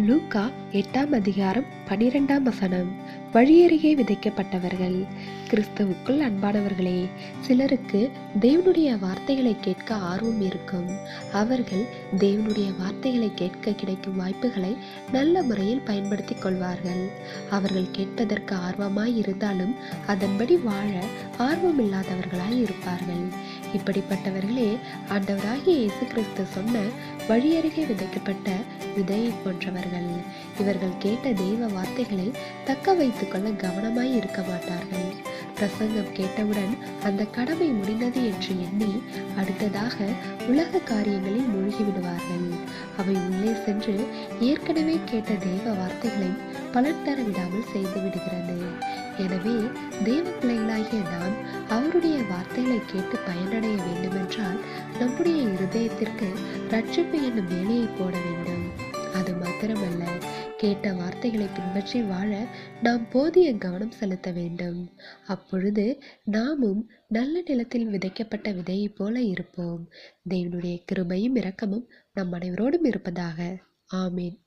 லூக்கா எட்டாம் அதிகாரம் பனிரெண்டாம் வசனம். வழியருகே விதைக்கப்பட்டவர்கள். கிறிஸ்துவுக்குள் அன்பானவர்களே சிலருக்கு தேவனுடைய வார்த்தைகளை கேட்க ஆர்வம் இருக்கும். அவர்கள் தேவனுடைய வார்த்தைகளை கேட்க கிடைக்கும் வாய்ப்புகளை நல்ல முறையில் பயன்படுத்திக் கொள்வார்கள். அவர்கள் கேட்பதற்கு ஆர்வமாய் இருந்தாலும் அதன்படி வாழ ஆர்வம் இல்லாதவர்களாய் இருப்பார்கள். இப்படிப்பட்டவர்களே ஆண்டவராகிய இயேசு கிறிஸ்து சொன்ன வழியருகே விதைக்கப்பட்ட விதையை போன்றவர்கள். இவர்கள் கேட்ட தெய்வ வார்த்தைகளை தக்க வைத்துக்கொள்ள கவனமாய் இருக்க மாட்டார்கள். பிரசங்கம் கேட்டவுடன் அந்த கடமை முடிந்தது என்று எண்ணி அடுத்ததாக உலக காரியங்களில் மூழ்கிவிடுவார்கள். அவை உள்ளே சென்று ஏற்கனவே கேட்ட தெய்வ வார்த்தைகளை பலன் தர விடாமல் செய்து விடுகிறது. எனவே தெய்வ பிள்ளைகளாகிய நாம் அவருடைய வார்த்தைகளை கேட்டு பயனடைய வேண்டுமென்றால் நம்முடைய இருதயத்திற்கு ரட்சிப்பு என்னும் வேலையை போட வேண்டும். அது மாத்திரமல்ல கேட்ட வார்த்தைகளை பின்பற்றி வாழ நாம் போதிய கவனம் செலுத்த வேண்டும். அப்பொழுது நாமும் நல்ல நிலத்தில் விதைக்கப்பட்ட விதையைப் போல இருப்போம். தேவனுடைய கிருபையும் இரக்கமும் நம் அனைவரோடும் இருப்பதாக. ஆமீன்.